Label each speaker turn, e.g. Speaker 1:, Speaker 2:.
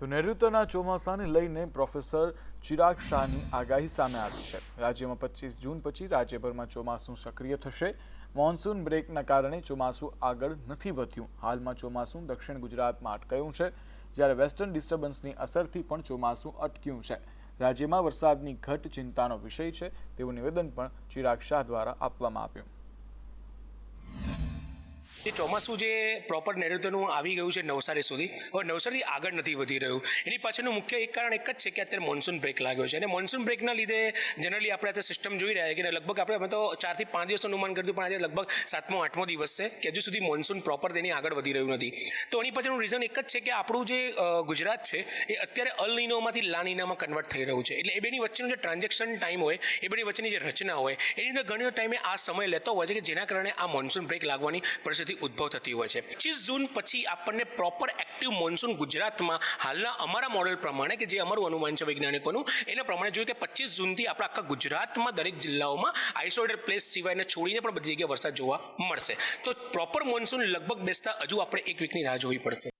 Speaker 1: તો નૈઋત્યના ચોમાસાને લઈને પ્રોફેસર ચિરાગ શાહની આગાહી સામે આવી છે. રાજ્યમાં પચીસ જૂન પછી રાજ્યભરમાં ચોમાસું સક્રિય થશે. મોન્સૂન બ્રેકના કારણે ચોમાસું આગળ નથી વધ્યું. હાલમાં ચોમાસું દક્ષિણ ગુજરાતમાં અટકાયું છે, જ્યારે વેસ્ટર્ન ડિસ્ટર્બન્સની અસરથી પણ ચોમાસું અટક્યું છે. રાજ્યમાં વરસાદની ઘટ ચિંતાનો વિષય છે, તેવું નિવેદન પણ ચિરાગ શાહ દ્વારા આપવામાં આવ્યું.
Speaker 2: ચોમાસું જે પ્રોપર નૈઋત્યનું આવી ગયું છે નવસારી સુધી, હવે નવસારી આગળ નથી વધી રહ્યું. એની પાછળનું મુખ્ય એક કારણ એક જ છે કે અત્યારે મોન્સૂન બ્રેક લાગ્યો છે. અને મોન્સૂન બ્રેકના લીધે જનરલી આપણે અત્યારે સિસ્ટમ જોઈ રહ્યા કે લગભગ આપણે અમે તો ચારથી પાંચ દિવસનું અનુમાન કર્યું પણ આજે લગભગ સાતમો, આઠમો દિવસ છે કે હજુ સુધી મોન્સૂન પ્રોપર તેની આગળ વધી રહ્યું નથી. તો એની પાછળનું રીઝન એક જ છે કે આપણું જે ગુજરાત છે, એ અત્યારે અલ નીનોમાંથી લા નીનામાં કન્વર્ટ થઈ રહ્યું છે. એટલે એ બેની વચ્ચેનું જે ટ્રાન્ઝેક્શન ટાઈમ હોય, એ બેની વચ્ચેની જે રચના હોય, એની અંદર ઘણી ટાઈમે આ સમય લેતો હોય છે કે જેના કારણે આ મોન્સૂન બ્રેક લાગવાની પરિસ્થિતિ ઉદ્ભવ થતી હોય છે. પચીસ જૂન પછી આપણને પ્રોપર એક્ટિવ મોન્સૂન ગુજરાતમાં હાલના અમારા મોડેલ પ્રમાણે કે જે અમારું અનુમાન છે વૈજ્ઞાનિકોનું, એના પ્રમાણે જોઈએ કે પચીસ જૂનથી આપણા આખા ગુજરાતમાં દરેક જિલ્લાઓમાં આઇસોલેટેડ પ્લેસ સિવાયને છોડીને પણ બધી જગ્યાએ વરસાદ જોવા મળશે. તો પ્રોપર મોન્સૂન લગભગ બેસતા હજુ આપણે એક વીકની રાહ જોવી પડશે.